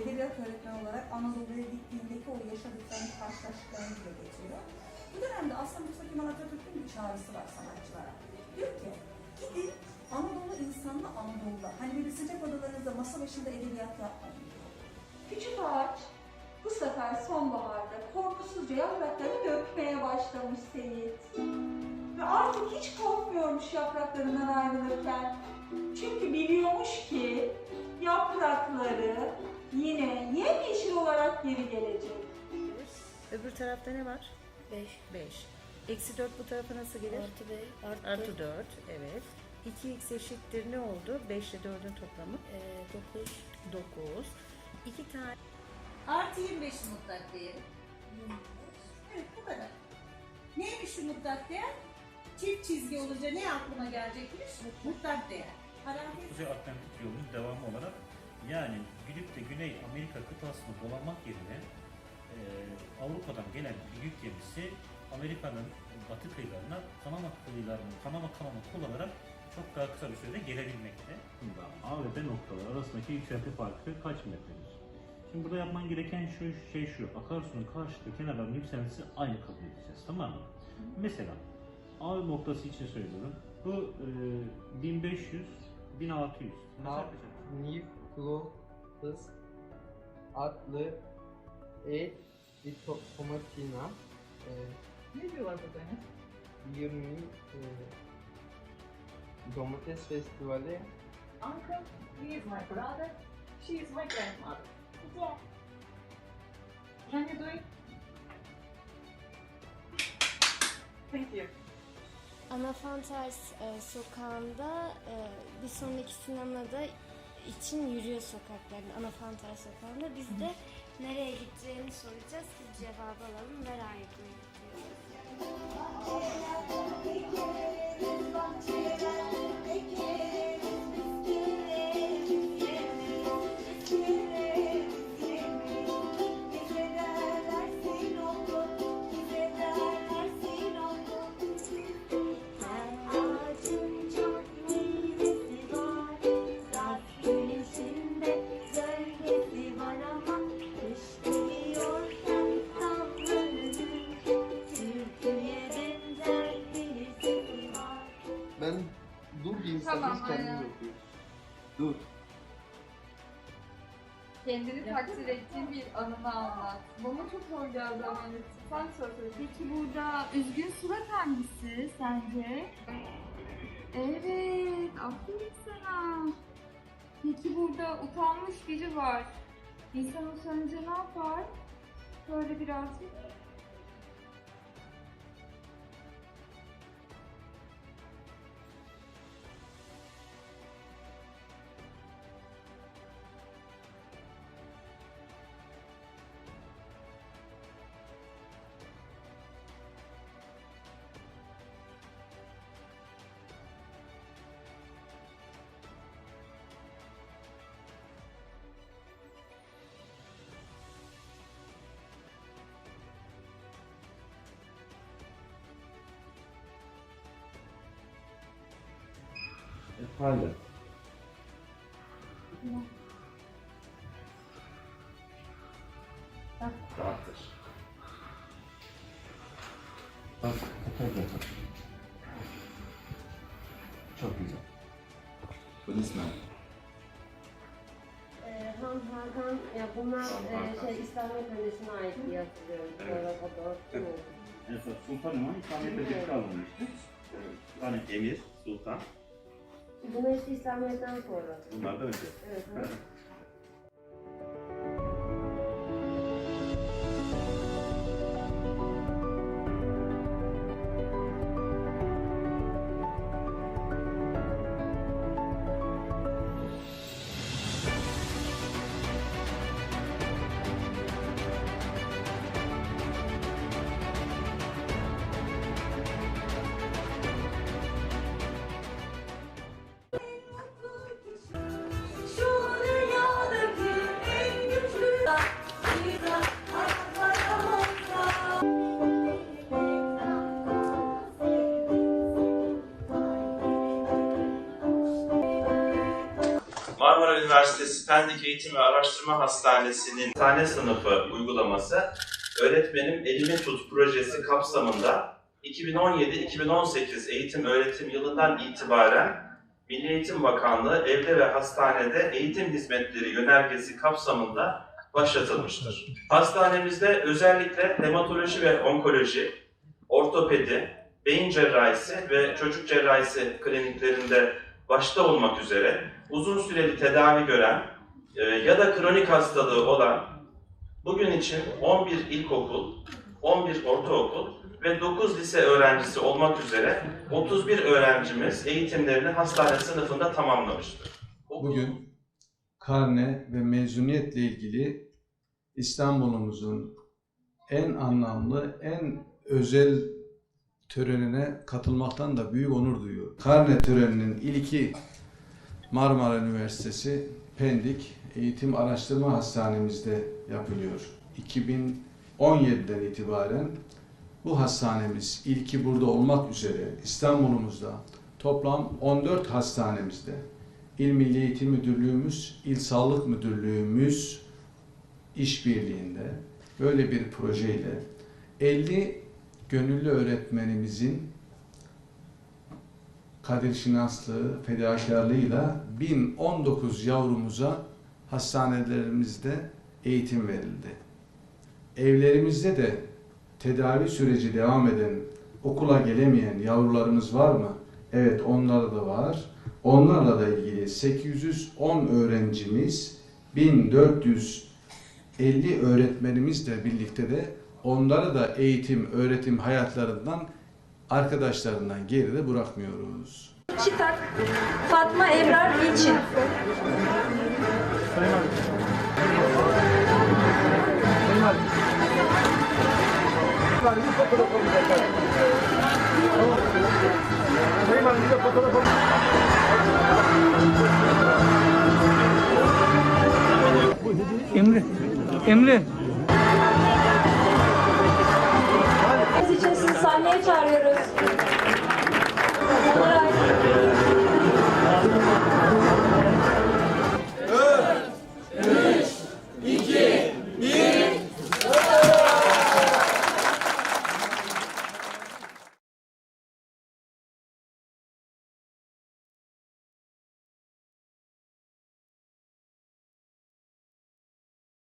edebiyat öğretmeni olarak Anadolu'ya gittiğindeki o yaşadıklarını, karşılaştıklarını dile getiriyor. Bu dönemde aslında Mustafa Kemal Atatürk'ün bir çağrısı var sanatçılara. Diyor ki, gidin Anadolu insanını Anadolu'da, hani böyle sıcak odalarınızda masa başında edebiyat yapmayın diyor. Küçük ağaç bu sefer sonbaharda korkusuzca yapraklarını dökmeye başlamış Seyit. Ve artık hiç korkmuyormuş yapraklarından ayrılırken. Çünkü biliyormuş ki yaprakları yine yemyeşil olarak geri gelecek. Öbür tarafta ne var? 5 5. Eksi 4 bu tarafa nasıl gelir? artı 5 artı, Artı 4. Evet. 2x eşittir ne oldu? 5 ile 4'ün toplamı e, 9 9. 2 tane Artı 25 mutlak değeri. Evet bu kadar. Neymiş şu mutlak değer? Çift çizgi olunca ne aklıma gelecekmiş? Mutlak değer. Parantez Kuzey Atlantik yolunun devamı olarak yani gidip de Güney Amerika kıtasını dolanmak yerine e, Avrupa'dan gelen bir yük gemisi Amerika'nın batı kıyılarına Panama kıyılarını Panama kanalını kullanarak çok daha kısa bir sürede gelebilmekte. A ve B noktaları arasındaki yükselti farkı kaç metredir? Şimdi burada yapman gereken şu şey şu. Akarsunun karşıtı kenarların yükseltisi aynı kabul edeceğiz. Tamam mı? Mesela A noktası için söylüyorum. Bu e, 1500, 1600. Mesela Ab- Nikolaus adlı et diplomatina e, Ne diyorlar burada ne? 20 e, domates festivali Uncle, he is my brother, she is my grandmother. Can you do it? Thank you. Anafantars e, sokağında e, bir sonraki sinemada için yürüyor sokaklarında, Anafantars sokağında. Biz de nereye gideceğini soracağız. Siz cevabı alalım. Nereye gidiyoruz? Bir Tamam, kendimiz aynen. okuyoruz. Dur. Kendini takdir ettiğin bir anını anlat. Bana çok zor geldi ama evet. Sen söyle. Peki burada üzgün surat hangisi sence? Evet, aferin sana. Peki burada utanmış biri var. İnsan utanınca ne yapar? Böyle birazcık. Efendim. Rahattır. Bak, kapat yatak. Çok güzel. Polis mi? e, Han Hakan ya bunlar e, şey İslamiyet öncesine ait diye hatırlıyorum. Evet. Evet. En son Sultan İmam İslamiyet'te bir alınmıştı. Yani emir, sultan. Bunlar işte İslamiyet'ten sonra. Bunlar da önce. Evet. evet. Marmara Üniversitesi Pendik Eğitim ve Araştırma Hastanesi'nin tane sınıfı uygulaması Öğretmenim Elimi Tut projesi kapsamında 2017-2018 eğitim öğretim yılından itibaren Milli Eğitim Bakanlığı evde ve hastanede eğitim hizmetleri yönergesi kapsamında başlatılmıştır. Hastanemizde özellikle hematoloji ve onkoloji, ortopedi, beyin cerrahisi ve çocuk cerrahisi kliniklerinde başta olmak üzere uzun süreli tedavi gören e, ya da kronik hastalığı olan bugün için 11 ilkokul, 11 ortaokul ve 9 lise öğrencisi olmak üzere 31 öğrencimiz eğitimlerini hastane sınıfında tamamlamıştır. Bugün karne ve mezuniyetle ilgili İstanbul'umuzun en anlamlı, en özel törenine katılmaktan da büyük onur duyuyorum. Karne töreninin ilki Marmara Üniversitesi Pendik Eğitim Araştırma Hastanemizde yapılıyor. 2017'den itibaren bu hastanemiz ilki burada olmak üzere İstanbul'umuzda toplam 14 hastanemizde İl Milli Eğitim Müdürlüğümüz, İl Sağlık Müdürlüğümüz işbirliğinde böyle bir projeyle 50 gönüllü öğretmenimizin kadir şinaslığı, fedakarlığıyla 1019 yavrumuza hastanelerimizde eğitim verildi. Evlerimizde de tedavi süreci devam eden, okula gelemeyen yavrularımız var mı? Evet onlarda da var. Onlarla da ilgili 810 öğrencimiz, 1450 öğretmenimizle birlikte de onları da eğitim, öğretim hayatlarından, arkadaşlarından geride bırakmıyoruz. Çıtak Fatma Ebrar İlçin. Emre. Emre. çağırıyoruz.